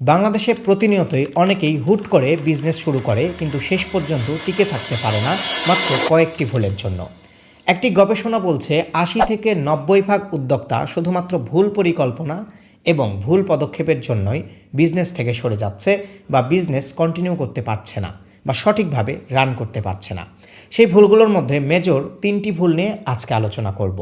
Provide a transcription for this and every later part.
বাংলাদেশে প্রতিনিয়তই অনেকেই হুট করে বিজনেস শুরু করে, কিন্তু শেষ পর্যন্ত টিকে থাকতে পারে না মাত্র কয়েকটি ভুলের জন্য। একটি গবেষণা বলছে, আশি থেকে নব্বই ভাগ উদ্যোক্তা শুধুমাত্র ভুল পরিকল্পনা এবং ভুল পদক্ষেপের জন্যই বিজনেস থেকে সরে যাচ্ছে বা বিজনেস কন্টিনিউ করতে পারছে না বা সঠিকভাবে রান করতে পারছে না। সেই ভুলগুলোর মধ্যে মেজর তিনটি ভুল নিয়ে আজকে আলোচনা করব।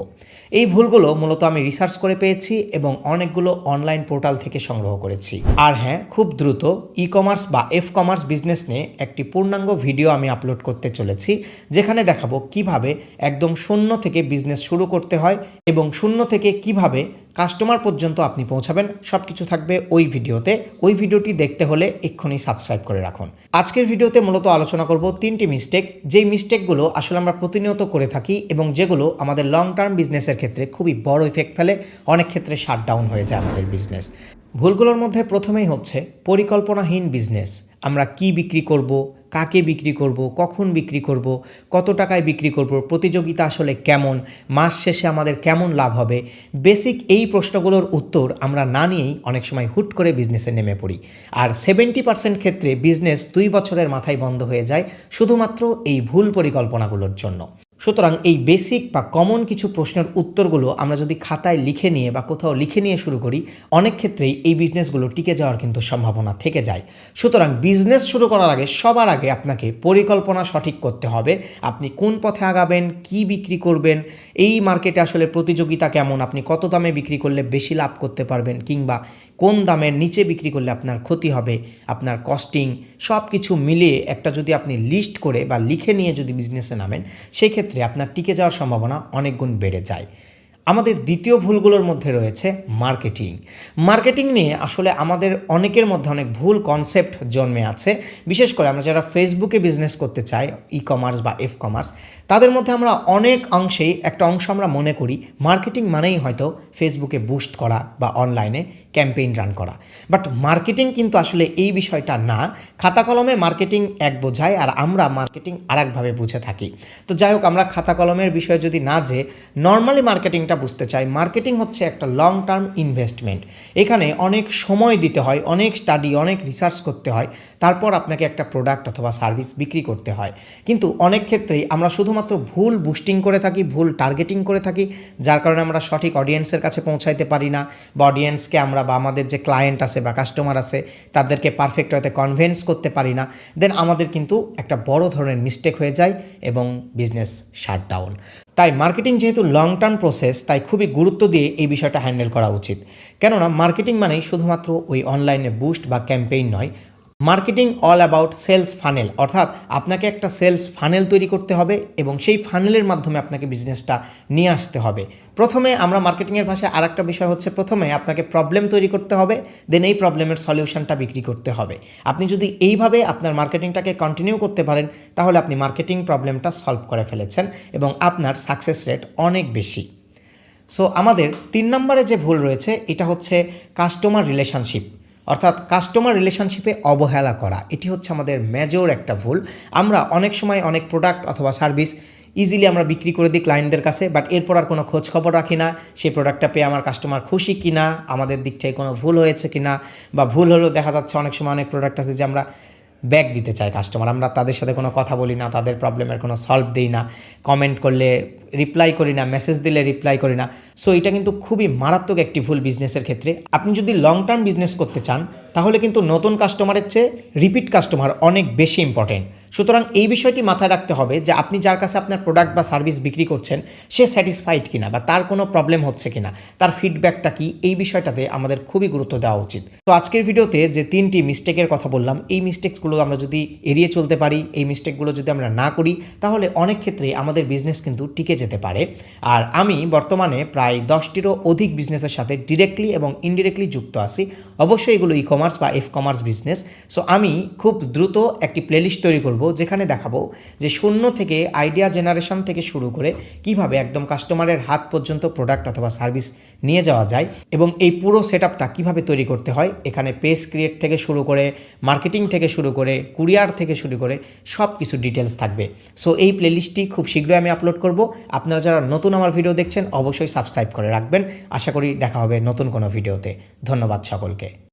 এই ভুলগুলো মূলত আমি রিসার্চ করে পেয়েছি এবং অনেকগুলো অনলাইন পোর্টাল থেকে সংগ্রহ করেছি। আর হ্যাঁ খুব দ্রুত ই কমার্স বা এফ কমার্স বিজনেস নিয়ে একটি পূর্ণাঙ্গ ভিডিও আমি আপলোড করতে চলেছি, যেখানে দেখাবো কীভাবে একদম শূন্য থেকে বিজনেস শুরু করতে হয় এবং শূন্য থেকে কীভাবে কাস্টমার পর্যন্ত আপনি পৌঁছাবেন সব কিছু থাকবে ওই ভিডিওতে ওই ভিডিওটি দেখতে হলে এক্ষুনি সাবস্ক্রাইব করে রাখুন। আজকের ভিডিওতে মূলত আলোচনা করব তিনটি মিস্টেক যেই মিস্টেকগুলো আসলে আমরা প্রতিনিয়ত করে থাকি এবং যেগুলো আমাদের লং টার্ম বিজনেসের ক্ষেত্রে খুবই বড় ইফেক্ট ফেলে, অনেক ক্ষেত্রে শাট ডাউন হয়ে যায় আমাদের বিজনেস ভুলগুলোর মধ্যে প্রথমেই হচ্ছে পরিকল্পনাহীন বিজনেস আমরা কি বিক্রি করব কাকে বিক্রি করব, কখন বিক্রি করব, কত টাকায় বিক্রি করব, প্রতিযোগিতা আসলে কেমন, মাস শেষে আমাদের কেমন লাভ হবে? বেসিক এই প্রশ্নগুলোর উত্তর আমরা না নিয়েই অনেক সময় হুট করে বিজনেসে নেমে পড়ি। আর সেভেন্টি পার্সেন্ট ক্ষেত্রে বিজনেস দুই বছরের মাথায় বন্ধ হয়ে যায় শুধুমাত্র এই ভুল পরিকল্পনাগুলোর জন্য। সুতরাং এই বেসিক বা কমন কিছু প্রশ্নের উত্তরগুলো আমরা যদি খাতায় লিখে নিয়ে বা কোথাও লিখে নিয়ে শুরু করি, অনেক ক্ষেত্রেই এই বিজনেসগুলো টিকে যাওয়ার কিন্তু সম্ভাবনা থেকে যায়। সুতরাং বিজনেস শুরু করার আগে, সবার আগে আপনাকে পরিকল্পনা সঠিক করতে হবে। আপনি কোন পথে আগাবেন, কি বিক্রি করবেন, এই মার্কেটে আসলে প্রতিযোগিতা কেমন, আপনি কত দামে বিক্রি করলে বেশি লাভ করতে পারবেন কিংবা কোন দামের নিচে বিক্রি করলে আপনার ক্ষতি হবে, আপনার কস্টিং সব কিছু মিলিয়ে একটা যদি আপনি লিস্ট করে বা লিখে নিয়ে যদি বিজনেসে নামেন সেই ক্ষেত্রে আপনার টিকে যাওয়ার সম্ভাবনা অনেক গুণ বেড়ে যায়। আমাদের দ্বিতীয় ভুলগুলোর মধ্যে রয়েছে মার্কেটিং। মার্কেটিং নিয়ে আসলে আমাদের অনেকের মধ্যে অনেক ভুল কনসেপ্ট জন্মে আছে। বিশেষ করে আমরা যারা ফেসবুকে বিজনেস করতে চাই ই কমার্স বা এফ কমার্স তাদের মধ্যে আমরা অনেক অংশেই একটা অংশ আমরা মনে করি মার্কেটিং মানেই হয়তো ফেসবুকে বুস্ট করা বা অনলাইনে ক্যাম্পেইন রান করা। বাট মার্কেটিং কিন্তু আসলে এই বিষয়টা না। খাতা কলমে মার্কেটিং এক বোঝায় আর আমরা মার্কেটিং আরেকভাবে বুঝে থাকি। তো যাই হোক, আমরা খাতা কলমের বিষয়ে যদি না যে নর্মালি মার্কেটিংটা বুঝতে চাই মার্কেটিং হচ্ছে একটা লং টার্ম ইনভেস্টমেন্ট এখানে অনেক সময় দিতে হয়, অনেক স্টাডি অনেক রিসার্চ করতে হয়, তারপর আপনাকে একটা প্রোডাক্ট অথবা সার্ভিস বিক্রি করতে হয়। কিন্তু অনেক ক্ষেত্রেই আমরা শুধুমাত্র ভুল বুস্টিং করে থাকি, ভুল টার্গেটিং করে থাকি, যার কারণে আমরা সঠিক অডিয়েন্সের কাছে পৌঁছাইতে পারি না বা অডিয়েন্সকে আমরা বা আমাদের যে ক্লায়েন্ট আছে বা কাস্টমার আছে, তাদেরকে পারফেক্ট হয়তো কনভেন্স করতে পারি না। দেন আমাদের কিন্তু একটা বড় ধরনের মিস্টেক হয়ে যায় এবং বিজনেস শাট ডাউন তাই মার্কেটিং যেহেতু লং টার্ম প্রসেস তাই খুবই গুরুত্ব দিয়ে এই বিষয়টা হ্যান্ডেল করা উচিত। কেননা, মার্কেটিং মানেই শুধুমাত্র ওই অনলাইনে বুস্ট বা ক্যাম্পেইন নয় marketing all about sales funnel, অর্থাৎ আপনাকে একটা সেলস ফানেল তৈরি করতে হবে এবং সেই ফানেলের মাধ্যমে আপনাকে বিজনেসটা নিয়ে আসতে হবে। প্রথমে আমরা মার্কেটিংয়ের ভাষায় আর একটা বিষয় হচ্ছে, প্রথমে আপনাকে প্রবলেম তৈরি করতে হবে দেন এই প্রবলেমের সলিউশনটা বিক্রি করতে হবে। আপনি যদি এইভাবে আপনার মার্কেটিংটাকে কন্টিনিউ করতে পারেন, তাহলে আপনি মার্কেটিং প্রবলেমটা সলভ করে ফেলেছেন এবং আপনার সাকসেস রেট অনেক বেশি। সো আমাদের তিন নম্বরে যে ভুল রয়েছে, এটা হচ্ছে কাস্টমার রিলেশনশিপ অর্থাৎ কাস্টমার রিলেশনশিপে অবহেলা করা, এটি হচ্ছে আমাদের মেজর একটা ভুল। আমরা অনেক সময় অনেক প্রোডাক্ট অথবা সার্ভিস ইজিলি আমরা বিক্রি করে দিই ক্লায়েন্টদের কাছে বাট এরপর আর কোনো খোঁজ খবর রাখি না, সেই প্রোডাক্টটা পেয়ে আমার কাস্টমার খুশি কিনা, আমাদের দিক থেকে কোনো ভুল হয়েছে কিনা, বা ভুল হলেও দেখা যাচ্ছে অনেক সময় অনেক প্রোডাক্ট আছে যে আমরা ব্যাক দিতে চায় কাস্টমার আমরা তাদের সাথে কোনো কথা বলি না, তাদের প্রবলেমের কোনো সলভ দিই না। কমেন্ট করলে রিপ্লাই করি না মেসেজ দিলে রিপ্লাই করি না। সো এটা কিন্তু খুবই মারাত্মক একটি ভুল বিজনেসের ক্ষেত্রে। আপনি যদি লং টার্ম বিজনেস করতে চান, তাহলে কিন্তু নতুন কাস্টমারের চেয়ে রিপিট কাস্টমার অনেক বেশি ইম্পর্টেন্ট সুতরাং এই বিষয়টি মাথায় রাখতে হবে যে আপনি যার কাছে আপনার প্রোডাক্ট বা সার্ভিস বিক্রি করছেন, সে স্যাটিসফাইড কিনা বা তার কোনো প্রবলেম হচ্ছে কিনা, তার ফিডব্যাকটা কি, এই বিষয়টাতে আমাদের খুবই গুরুত্ব দেওয়া উচিত। তো আজকের ভিডিওতে যে তিনটি মিস্টেকের কথা বললাম, এই মিস্টেকসগুলো আমরা যদি এড়িয়ে চলতে পারি, এই মিস্টেকগুলো যদি আমরা না করি, তাহলে অনেক ক্ষেত্রে আমাদের বিজনেস কিন্তু টিকে যেতে পারে। আর আমি বর্তমানে প্রায় দশটিরও অধিক বিজনেসের সাথে ডিরেক্টলি এবং ইনডিরেক্টলি যুক্ত আছি। অবশ্যই এগুলো ই কমার্স বা এফ কমার্স বিজনেস সো আমি খুব দ্রুত একটি প্লেলিস্ট তৈরি করব যেখানে দেখাবো যে শূন্য থেকে আইডিয়া জেনারেশন থেকে শুরু করে কীভাবে একদম কাস্টমারের হাত পর্যন্ত প্রোডাক্ট অথবা সার্ভিস নিয়ে যাওয়া যায় এবং এই পুরো সেট আপটা কীভাবে তৈরি করতে হয়, এখানে পেজ ক্রিয়েট থেকে শুরু করে মার্কেটিং থেকে শুরু করে কুরিয়ার থেকে শুরু করে সব কিছু ডিটেলস থাকবে। সো এই প্লেলিস্টটি খুব শীঘ্রই আমি আপলোড করব। আপনারা যারা নতুন আমার ভিডিও দেখছেন, অবশ্যই সাবস্ক্রাইব করে রাখবেন। আশা করি দেখা হবে নতুন কোনো ভিডিওতে ধন্যবাদ সকলকে।